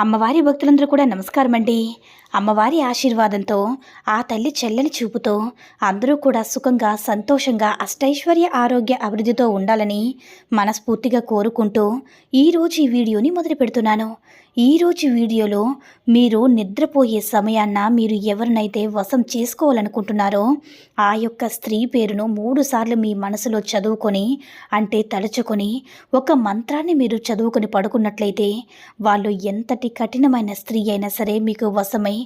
అమ్మవారి భక్తులందరూ కూడా నమస్కారం అండి అమ్మవారి ఆశీర్వాదంతో ఆ తల్లి చెల్లని చూపుతో అందరూ కూడా సుఖంగా సంతోషంగా అష్టైశ్వర్య ఆరోగ్య అభివృద్ధితో ఉండాలని మనస్ఫూర్తిగా కోరుకుంటూ ఈరోజు ఈ వీడియోని మొదలు పెడుతున్నాను ఈరోజు వీడియోలో మీరు నిద్రపోయే సమయాన్న మీరు ఎవరినైతే వశం చేసుకోవాలనుకుంటున్నారో ఆ యొక్క స్త్రీ పేరును మూడుసార్లు మీ మనసులో చదువుకొని అంటే తలుచుకొని ఒక మంత్రాన్ని మీరు చదువుకొని పడుకున్నట్లయితే వాళ్ళు ఎంతటి కఠినమైన స్త్రీ అయినా సరే మీకు వశమై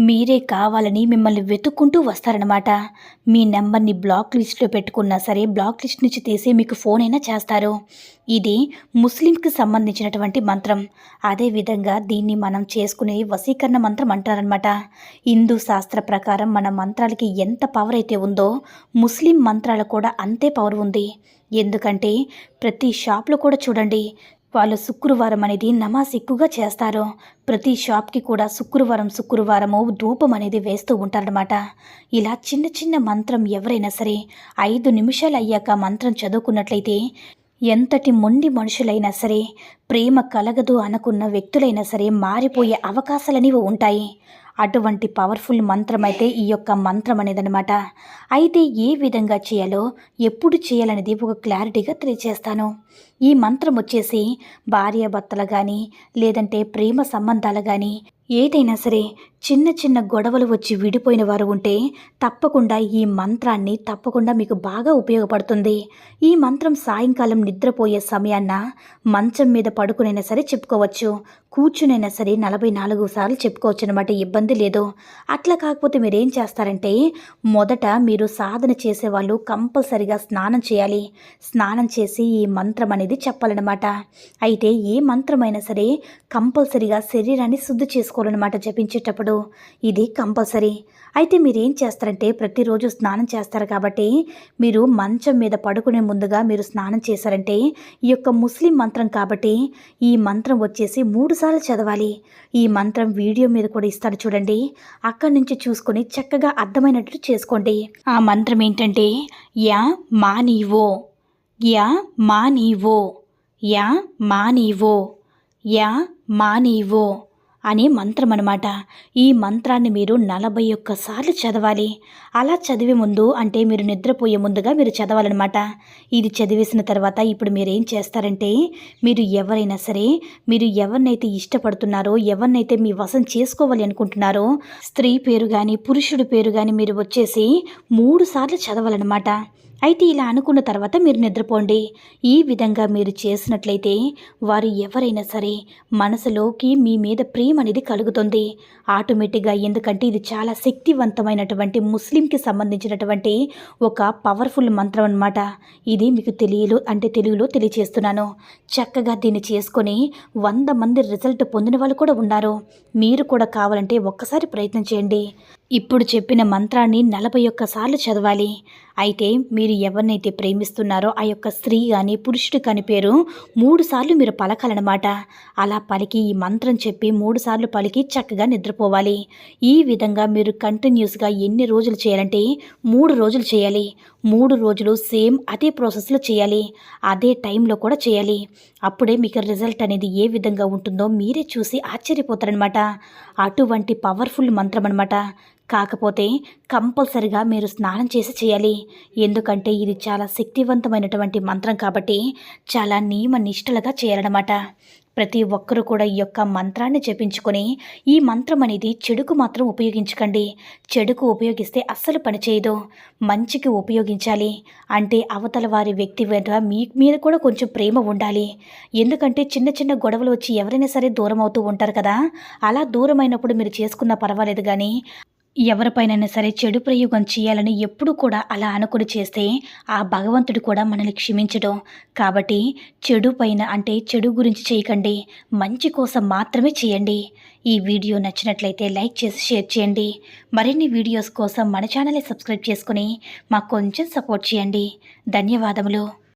మీరే కావాలని మిమ్మల్ని వెతుక్కుంటూ వస్తారనమాట మీ నెంబర్ని బ్లాక్ లిస్ట్లో పెట్టుకున్నా సరే బ్లాక్ లిస్ట్ నుంచి తీసి మీకు ఫోన్ అయినా చేస్తారు. ఇది ముస్లింకి సంబంధించినటువంటి మంత్రం. అదేవిధంగా దీన్ని మనం చేసుకునే వశీకరణ మంత్రం అంటారనమాట హిందూ శాస్త్ర ప్రకారం మన మంత్రాలకి ఎంత పవర్ అయితే ఉందో ముస్లిం మంత్రాలకు కూడా అంతే పవర్ ఉంది. ఎందుకంటే ప్రతి షాప్లో కూడా చూడండి వాళ్ళు శుక్రవారం అనేది నమాజ్ ఎక్కువగా చేస్తారు. ప్రతి షాప్కి కూడా శుక్రవారం శుక్రవారము ధూపం అనేది వేస్తూ ఉంటారనమాట ఇలా చిన్న చిన్న మంత్రం ఎవరైనా సరే ఐదు నిమిషాలు అయ్యాక మంత్రం చదువుకున్నట్లయితే ఎంతటి మొండి మనుషులైనా సరే ప్రేమ కలగదు అనుకున్న వ్యక్తులైనా సరే మారిపోయే అవకాశాలనేవి ఉంటాయి. అటువంటి పవర్ఫుల్ మంత్రం అయితే ఈ యొక్క మంత్రం అనేదనమాట అయితే ఏ విధంగా చేయాలో ఎప్పుడు చేయాలనేది ఒక క్లారిటీగా తెలియజేస్తాను ఈ మంత్రం వచ్చేసి భార్యాభర్తలు కానీ లేదంటే ప్రేమ సంబంధాలు కానీ ఏదైనా సరే చిన్న చిన్న గొడవలు వచ్చి విడిపోయిన వారు ఉంటే తప్పకుండా ఈ మంత్రాన్ని తప్పకుండా మీకు బాగా ఉపయోగపడుతుంది. ఈ మంత్రం సాయంకాలం నిద్రపోయే సమయాన్న మంచం మీద పడుకునైనా సరే చెప్పుకోవచ్చు. కూర్చునైనా సరే నలభై నాలుగు సార్లు చెప్పుకోవచ్చు అనమాట ఇబ్బంది లేదు. అట్లా కాకపోతే మీరు ఏం చేస్తారంటే మొదట మీరు సాధన చేసేవాళ్ళు కంపల్సరిగా స్నానం చేయాలి. స్నానం చేసి ఈ మంత్రం అనేది చెప్పాలన్నమాట. అయితే ఏ మంత్రమైనా సరే కంపల్సరిగా శరీరాన్ని శుద్ధి చేసుకోవాలన్నమాట జపించేటప్పుడు ఇది కంపల్సరీ. అయితే మీరు ఏం చేస్తారంటే ప్రతిరోజు స్నానం చేస్తారు కాబట్టి మీరు మంచం మీద పడుకునే ముందుగా మీరు స్నానం చేశారంటే ఈ యొక్క ముస్లిం మంత్రం కాబట్టి ఈ మంత్రం వచ్చేసి మూడు సార్లు చదవాలి. ఈ మంత్రం వీడియో మీద కూడా ఇస్తారు చూడండి. అక్కడి నుంచి చూసుకొని చక్కగా అర్థమైనట్లు చేసుకోండి. ఆ మంత్రం ఏంటంటే యా మా నీవో యా మా నీవో యా మా నీవో యా మా నీవో అనే మంత్రం అనమాట ఈ మంత్రాన్ని మీరు నలభై ఒక్కసార్లు చదవాలి. అలా చదివే ముందు అంటే మీరు నిద్రపోయే ముందుగా మీరు చదవాలన్నమాట. ఇది చదివేసిన తర్వాత ఇప్పుడు మీరు ఏం చేస్తారంటే మీరు ఎవరైనా సరే మీరు ఎవరినైతే ఇష్టపడుతున్నారో ఎవరినైతే మీ వశం చేసుకోవాలి అనుకుంటున్నారో స్త్రీ పేరు కానీ పురుషుడి పేరు కానీ మీరు వచ్చేసి మూడు సార్లు చదవాలన్నమాట. అయితే ఇలా అనుకున్న తర్వాత మీరు నిద్రపోండి. ఈ విధంగా మీరు చేసినట్లయితే వారు ఎవరైనా సరే మనసులోకి మీ మీద ప్రేమ అనేది కలుగుతుంది. ఆటోమేటిక్గా ఎందుకంటే ఇది చాలా శక్తివంతమైనటువంటి ముస్లింకి సంబంధించినటువంటి ఒక పవర్ఫుల్ మంత్రం అన్నమాట. ఇది మీకు తెలియలో అంటే తెలుగులో తెలియచేస్తున్నాను. చక్కగా దీన్ని చేసుకొని వంద మంది రిజల్ట్ పొందిన వాళ్ళు కూడా ఉన్నారు. మీరు కూడా కావాలంటే ఒక్కసారి ప్రయత్నం చేయండి. ఇప్పుడు చెప్పిన మంత్రాన్ని నలభై ఒక్కసార్లు చదవాలి. అయితే మీరు ఎవరినైతే ప్రేమిస్తున్నారో ఆ యొక్క స్త్రీ కానీ పురుషుడు కాని పేరు మూడు సార్లు మీరు పలకాలన్నమాట. అలా పలికి ఈ మంత్రం చెప్పి మూడు సార్లు పలికి చక్కగా నిద్రపోవాలి. ఈ విధంగా మీరు కంటిన్యూస్గా ఎన్ని రోజులు చేయాలంటే మూడు రోజులు చేయాలి. మూడు రోజులు సేమ్ అదే ప్రాసెస్లో చేయాలి. అదే టైంలో కూడా చేయాలి. అప్పుడే మీకు రిజల్ట్ అనేది ఏ విధంగా ఉంటుందో మీరే చూసి ఆశ్చర్యపోతారనమాట అటువంటి పవర్ఫుల్ మంత్రం అనమాట కాకపోతే కంపల్సరిగా మీరు స్నానం చేసి చేయాలి. ఎందుకంటే ఇది చాలా శక్తివంతమైనటువంటి మంత్రం కాబట్టి చాలా నియమ నిష్ఠలుగా చేయాలన్నమాట. ప్రతి ఒక్కరూ కూడా ఈ యొక్క మంత్రాన్ని జపించుకొని ఈ మంత్రం అనేది చెడుకు మాత్రం ఉపయోగించకండి. చెడుకు ఉపయోగిస్తే అస్సలు పనిచేయదు మంచికి ఉపయోగించాలి. అంటే అవతల వారి వ్యక్తి మీద మీ మీద కూడా కొంచెం ప్రేమ ఉండాలి. ఎందుకంటే చిన్న చిన్న గొడవలు వచ్చి ఎవరైనా సరే దూరం అవుతూ ఉంటారు కదా. అలా దూరమైనప్పుడు మీరు చేసుకున్న పర్వాలేదు కానీ ఎవరిపైనైనా సరే చెడు ప్రయోగం చేయాలని ఎప్పుడు కూడా అలా అనుకుని చేస్తే ఆ భగవంతుడు కూడా మనల్ని క్షమించడం. కాబట్టి చెడు పైన అంటే చెడు గురించి చేయకండి. మంచి కోసం మాత్రమే చేయండి. ఈ వీడియో నచ్చినట్లయితే లైక్ చేసి షేర్ చేయండి. మరిన్ని వీడియోస్ కోసం మన ఛానల్ని సబ్స్క్రైబ్ చేసుకుని మాకు కొంచెం సపోర్ట్ చేయండి. ధన్యవాదములు.